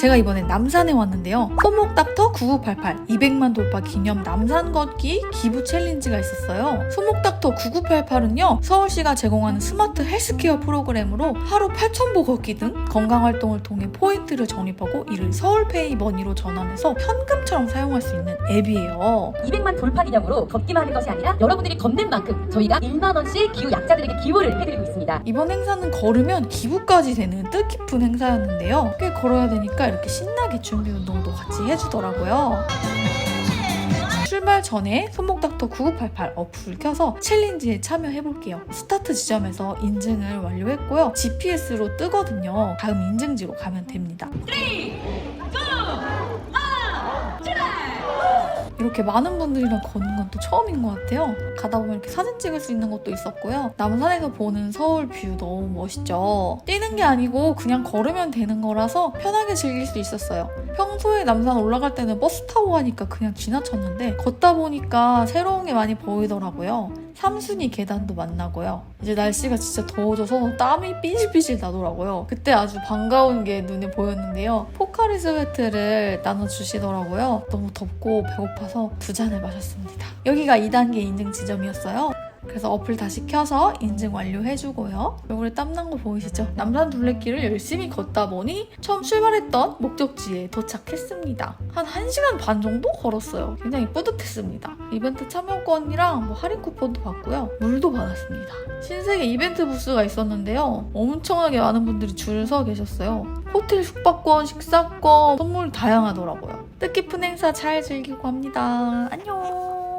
제가 이번에 남산에 왔는데요. 소목닥터 9988 200만 돌파 기념 남산 걷기 기부 챌린지가 있었어요. 소목닥터 9988은요. 서울시가 제공하는 스마트 헬스케어 프로그램으로 하루 8,000보 걷기 등 건강활동을 통해 포인트를 적립하고 이를 서울페이 머니로 전환해서 현금처럼 사용할 수 있는 앱이에요. 200만 돌파 기념으로 걷기만 하는 것이 아니라 여러분들이 걷는 만큼 저희가 1만 원씩 기후 약자들에게 기부를 해드리고 있습니다. 이번 행사는 걸으면 기부까지 되는 뜻깊은 행사였는데요. 꽤 걸어야 되니까 이렇게 신나게 준비 운동도 같이 해주더라고요. 출발 전에 손목닥터 9988 어플을 켜서 챌린지에 참여해볼게요. 스타트 지점에서 인증을 완료했고요. GPS로 뜨거든요. 다음 인증지로 가면 됩니다. 이렇게 많은 분들이랑 걷는 건 또 처음인 것 같아요. 가다 보면 이렇게 사진 찍을 수 있는 것도 있었고요. 남산에서 보는 서울 뷰 너무 멋있죠. 뛰는 게 아니고 그냥 걸으면 되는 거라서 편하게 즐길 수 있었어요. 평소에 남산 올라갈 때는 버스 타고 가니까 그냥 지나쳤는데 걷다 보니까 새로운 게 많이 보이더라고요. 삼순이 계단도 만나고요. 이제 날씨가 진짜 더워져서 땀이 삐질삐질 나더라고요. 그때 아주 반가운 게 눈에 보였는데요. 포카리 스웨트를 나눠주시더라고요. 너무 덥고 배고파서 두 잔을 마셨습니다. 여기가 2단계 인증 지점이었어요. 그래서 어플 다시 켜서 인증 완료해주고요. 얼굴에 땀난 거 보이시죠? 남산 둘레길을 열심히 걷다 보니 처음 출발했던 목적지에 도착했습니다. 한 1시간 반 정도 걸었어요. 굉장히 뿌듯했습니다. 이벤트 참여권이랑 뭐 할인 쿠폰도 받고요. 물도 받았습니다. 신세계 이벤트 부스가 있었는데요. 엄청나게 많은 분들이 줄을 서 계셨어요. 호텔 숙박권, 식사권, 선물 다양하더라고요. 뜻깊은 행사 잘 즐기고 합니다. 안녕!